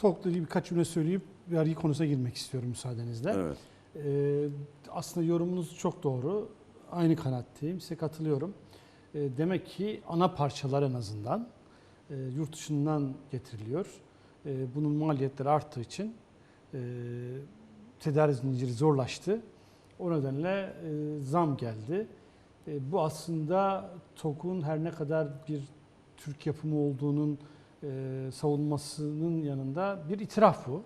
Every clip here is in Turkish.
TOK'la ilgili birkaç cümle söyleyip vergi konusuna girmek istiyorum müsaadenizle. Evet. Ee, aslında yorumunuz çok doğru. Aynı kanaatteyim. Size katılıyorum. Ee, demek ki ana parçalar en azından e, yurt dışından getiriliyor. Ee, bunun maliyetleri arttığı için e, tedarik zinciri zorlaştı. O nedenle e, zam geldi. E, bu aslında TOK'un her ne kadar bir Türk yapımı olduğunun e, savunmasının yanında bir itiraf bu.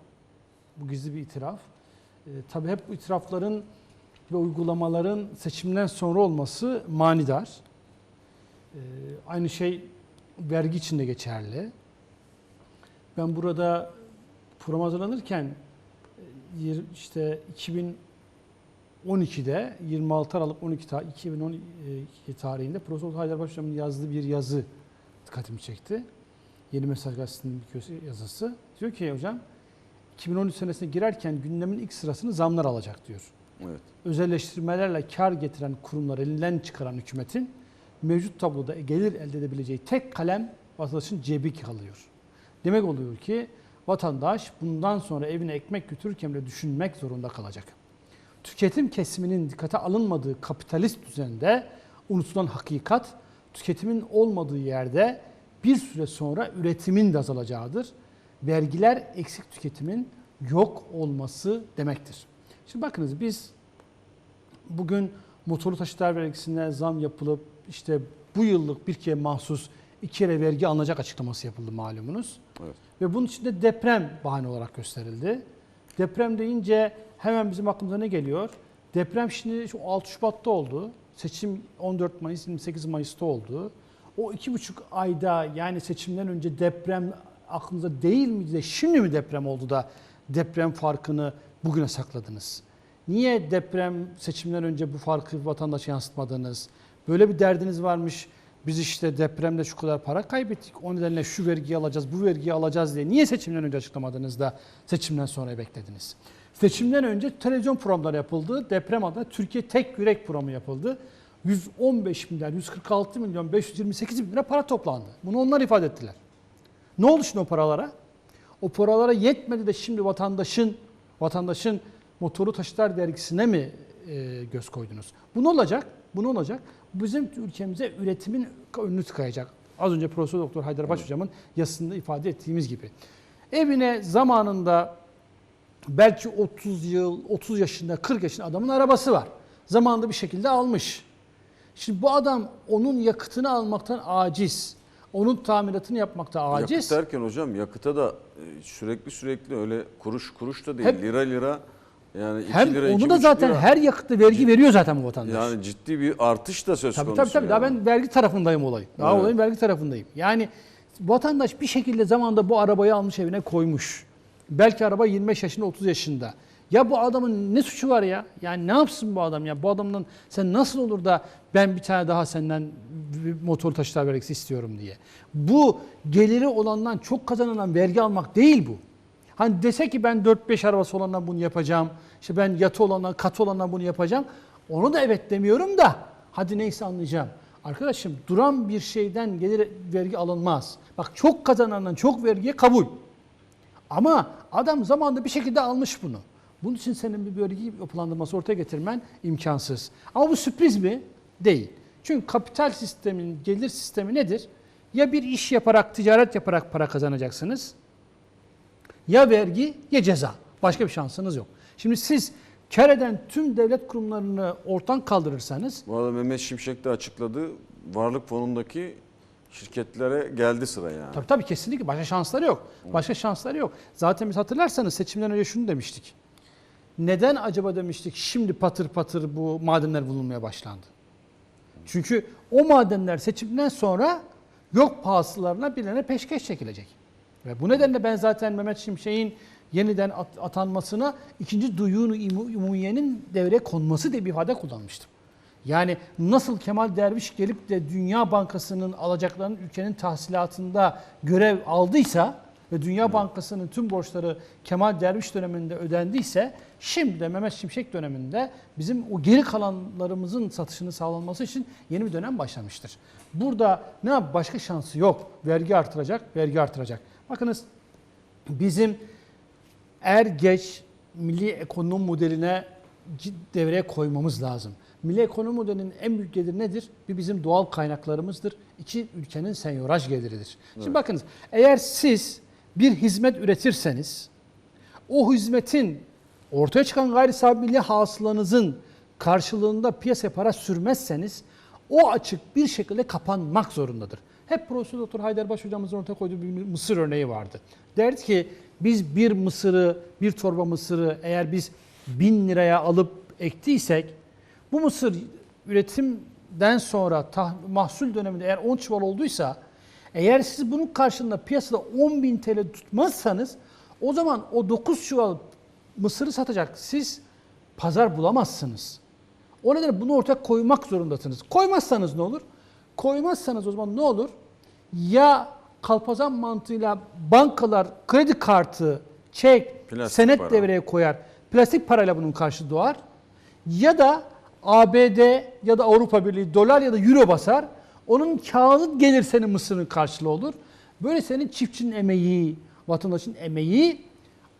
Bu gizli bir itiraf. E, tabii hep bu itirafların ve uygulamaların seçimden sonra olması manidar. E, aynı şey vergi için de geçerli. Ben burada program hazırlanırken e, işte 2012'de 26 Aralık 12 ta 2012 tarihinde Profesör Haydarbaş Hocam'ın yazdığı bir yazı dikkatimi çekti. Yeni Mesaj Gazetesi'nin bir yazısı. Diyor ki hocam 2013 senesine girerken gündemin ilk sırasını zamlar alacak diyor. Evet. Özelleştirmelerle kar getiren kurumlar elinden çıkaran hükümetin mevcut tabloda gelir elde edebileceği tek kalem vatandaşın cebi kalıyor. Demek oluyor ki vatandaş bundan sonra evine ekmek götürürken bile düşünmek zorunda kalacak. Tüketim kesiminin dikkate alınmadığı kapitalist düzende unutulan hakikat, tüketimin olmadığı yerde bir süre sonra üretimin de azalacağıdır. Vergiler eksik tüketimin yok olması demektir. Şimdi bakınız biz bugün motorlu taşıtlar vergisine zam yapılıp işte bu yıllık bir kere mahsus iki kere vergi alınacak açıklaması yapıldı malumunuz. Evet. Ve bunun içinde deprem bahane olarak gösterildi. Deprem deyince hemen bizim aklımıza ne geliyor? Deprem şimdi şu 6 Şubat'ta oldu. Seçim 14 Mayıs 28 Mayıs'ta oldu. O iki buçuk ayda yani seçimden önce deprem aklınıza değil miydi de şimdi mi deprem oldu da deprem farkını bugüne sakladınız? Niye deprem seçimden önce bu farkı vatandaşa yansıtmadınız? Böyle bir derdiniz varmış. Biz işte depremde şu kadar para kaybettik. O nedenle şu vergiyi alacağız, bu vergiyi alacağız diye. Niye seçimden önce açıklamadınız da seçimden sonra beklediniz? Seçimden önce televizyon programları yapıldı. Deprem adına Türkiye Tek Yürek programı yapıldı. 115 milyar, 146 milyon, 528 bin lira para toplandı. Bunu onlar ifade ettiler. Ne oldu şimdi o paralara? O paralara yetmedi de şimdi vatandaşın vatandaşın motoru taşıtlar vergisine mi e, göz koydunuz? Bu ne olacak? Bu ne olacak? Bizim ülkemize üretimin önünü tıkayacak. Az önce Profesör Doktor Haydar Baş hocamın yazısında ifade ettiğimiz gibi. Evine zamanında belki 30 yıl, 30 yaşında, 40 yaşında adamın arabası var. Zamanında bir şekilde almış. Şimdi bu adam onun yakıtını almaktan aciz. Onun tamiratını yapmakta aciz. Yakıt derken hocam yakıta da e, sürekli sürekli öyle kuruş kuruş da değil. Hep- lira lira yani 2 Hem lira onu 2,5 da zaten lira. her yakıtta vergi veriyor zaten bu vatandaş. yani ciddi bir artış da söz tabii konusu. tabii tabii. Daha yani. ben vergi tarafındayım olayım. Daha Evet. olayın vergi tarafındayım. Yani vatandaş bir şekilde zamanda bu arabayı almış evine koymuş. Belki araba 25 yaşında 30 yaşında. Ya bu adamın ne suçu var ya? Yani ne yapsın bu adam ya? Bu adamdan sen nasıl olur da ben bir tane daha senden motor taşıtlar vergisi istiyorum diye. Bu geliri olandan çok kazanılan vergi almak değil bu. Hani dese ki ben 4-5 arabası olandan bunu yapacağım. İşte ben yatı olandan, katı olandan bunu yapacağım. Onu da evet demiyorum da hadi neyse anlayacağım. Arkadaşım duran bir şeyden gelir vergi alınmaz. Bak çok kazanandan çok vergiye kabul. Ama adam zamanında bir şekilde almış bunu. Bunun için senin bir vergi yapılandırması ortaya getirmen imkansız. Ama bu sürpriz mi? Değil. Çünkü kapital sistemin gelir sistemi nedir? Ya bir iş yaparak, ticaret yaparak para kazanacaksınız. Ya vergi ya ceza. Başka bir şansınız yok. Şimdi siz kar eden tüm devlet kurumlarını ortadan kaldırırsanız Bu arada Mehmet Şimşek de açıkladı. Varlık fonundaki şirketlere geldi sıra yani. Tabii tabii kesinlikle başka şansları yok. Başka şansları yok. Zaten biz hatırlarsanız seçimden önce şunu demiştik. Neden acaba demiştik şimdi patır patır bu madenler bulunmaya başlandı? Çünkü o madenler seçimden sonra yok pahasılarına birilerine peşkeş çekilecek. Ve bu nedenle ben zaten Mehmet Şimşek'in yeniden at- atanmasına ikinci duyunu umumiyenin devreye konması diye bir ifade kullanmıştım. Yani nasıl Kemal Derviş gelip de Dünya Bankası'nın alacaklarının ülkenin tahsilatında görev aldıysa ve Dünya Bankası'nın tüm borçları Kemal Derviş döneminde ödendiyse şimdi de Mehmet Şimşek döneminde bizim o geri kalanlarımızın satışını sağlanması için yeni bir dönem başlamıştır. Burada ne yap başka şansı yok. Vergi artıracak, vergi artıracak. Bakınız bizim er geç milli ekonomi modeline devreye koymamız lazım. Milli ekonomi modelinin en büyük geliri nedir? Bir bizim doğal kaynaklarımızdır. İki ülkenin senyoraj geliridir. Şimdi bakınız eğer siz bir hizmet üretirseniz o hizmetin ortaya çıkan gayri sahibi milli hasılanızın karşılığında piyasaya para sürmezseniz o açık bir şekilde kapanmak zorundadır. Hep Profesör Doktor Haydarbaş hocamızın ortaya koyduğu bir mısır örneği vardı. Derdi ki biz bir mısırı, bir torba mısırı eğer biz bin liraya alıp ektiysek bu mısır üretimden sonra mahsul döneminde eğer 10 çuval olduysa eğer siz bunun karşılığında piyasada 10 bin TL tutmazsanız o zaman o 9 çuval mısırı satacak siz pazar bulamazsınız. O nedenle bunu ortaya koymak zorundasınız. Koymazsanız ne olur? Koymazsanız o zaman ne olur? Ya kalpazan mantığıyla bankalar kredi kartı, çek, Plastik senet para. devreye koyar. Plastik parayla bunun karşı doğar. Ya da ABD ya da Avrupa Birliği dolar ya da euro basar. Onun kağıdı gelir senin mısırın karşılığı olur. Böyle senin çiftçinin emeği, vatandaşın emeği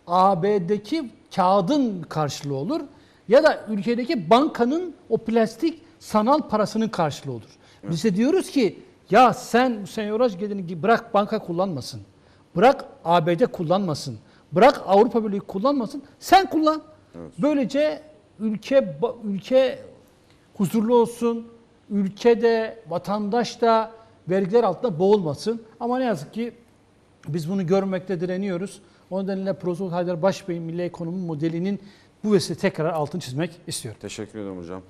AB'deki kağıdın karşılığı olur. Ya da ülkedeki bankanın o plastik sanal parasının karşılığı olur. Biz de diyoruz ki ya sen bu senyoraj gelirini bırak banka kullanmasın. Bırak ABD kullanmasın. Bırak Avrupa Birliği kullanmasın. Sen kullan. Böylece ülke ülke huzurlu olsun. Ülkede vatandaş da vergiler altında boğulmasın. Ama ne yazık ki biz bunu görmekte direniyoruz. O nedenle Profesör Haydar Başbey'in milli ekonomi modelinin bu vesile tekrar altını çizmek istiyorum. Teşekkür ederim hocam.